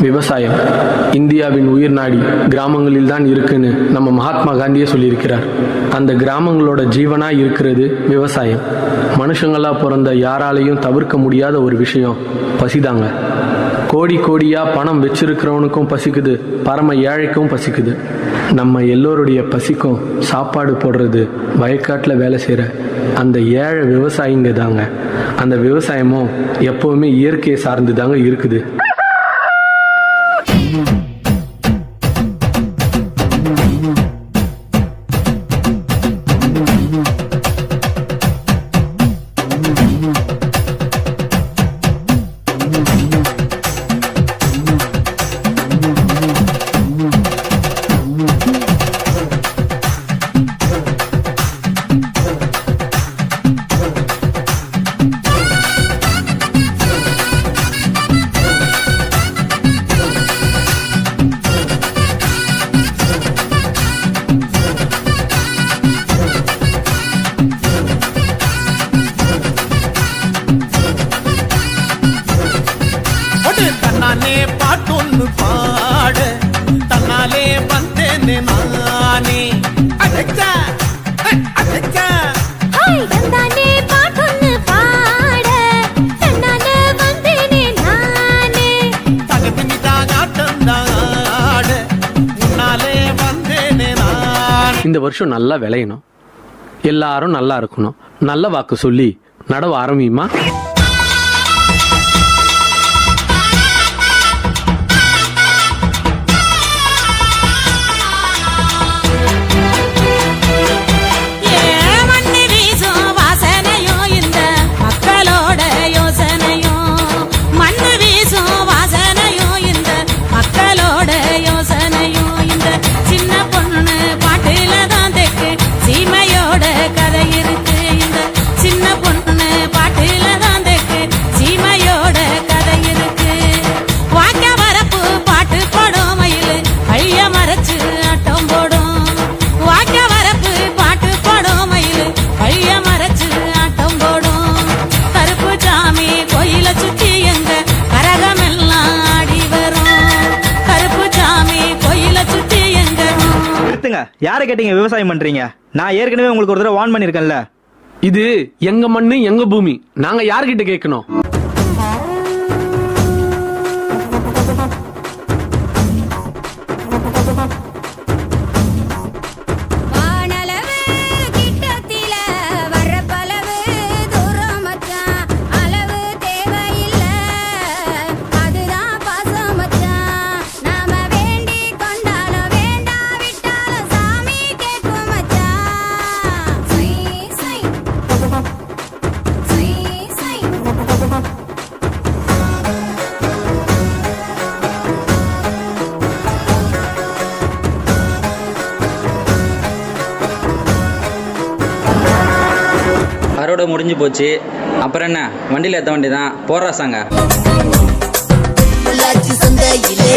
விவசாயம். இந்தியாவின் உயிர் நாடி கிராமங்களில் தான் இருக்குன்னு நம்ம மகாத்மா காந்தியே சொல்லியிருக்கிறார். அந்த கிராமங்களோட ஜீவனா இருக்கிறது விவசாயம். மனுஷங்களா பிறந்த யாராலையும் தவிர்க்க முடியாத ஒரு விஷயம் பசிதாங்க. கோடி கோடியா பணம் வச்சிருக்கிறவனுக்கும் பசிக்குது பரம ஏழைக்கும் பசிக்குது. நம்ம எல்லோருடைய பசிக்கும் சாப்பாடு போடுறது வயக்காட்டில் வேலை செய்கிற அந்த ஏழை விவசாயிங்க தாங்க. அந்த விவசாயமும் எப்போவுமே இயற்கையை சார்ந்து தாங்க இருக்குது. வந்தேனே நானே. தகதிமி தாகாட்டம் தாட முன்னாலே வந்தேனே நான். இந்த வருஷம் நல்லா விளையணும். எல்லாரும் நல்லா இருக்கணும். நல்ல வாக்கு சொல்லி நடவு ஆரம்பியுமா? யாரை கேட்டீங்க விவசாயம் பண்றீங்க? நான் ஏற்கனவே உங்களுக்கு ஒரு தடவை வான் பண்ணிருக்கேன்ல இது எங்க மண்ணு எங்க பூமி. நாங்க யார்கிட்ட கேட்கணும்? இதோட முடிஞ்சு போச்சு. அப்புறம் என்ன? வண்டியில் ஏற்ற வண்டி தான் போடுறா சாங்க. சந்தையிலே.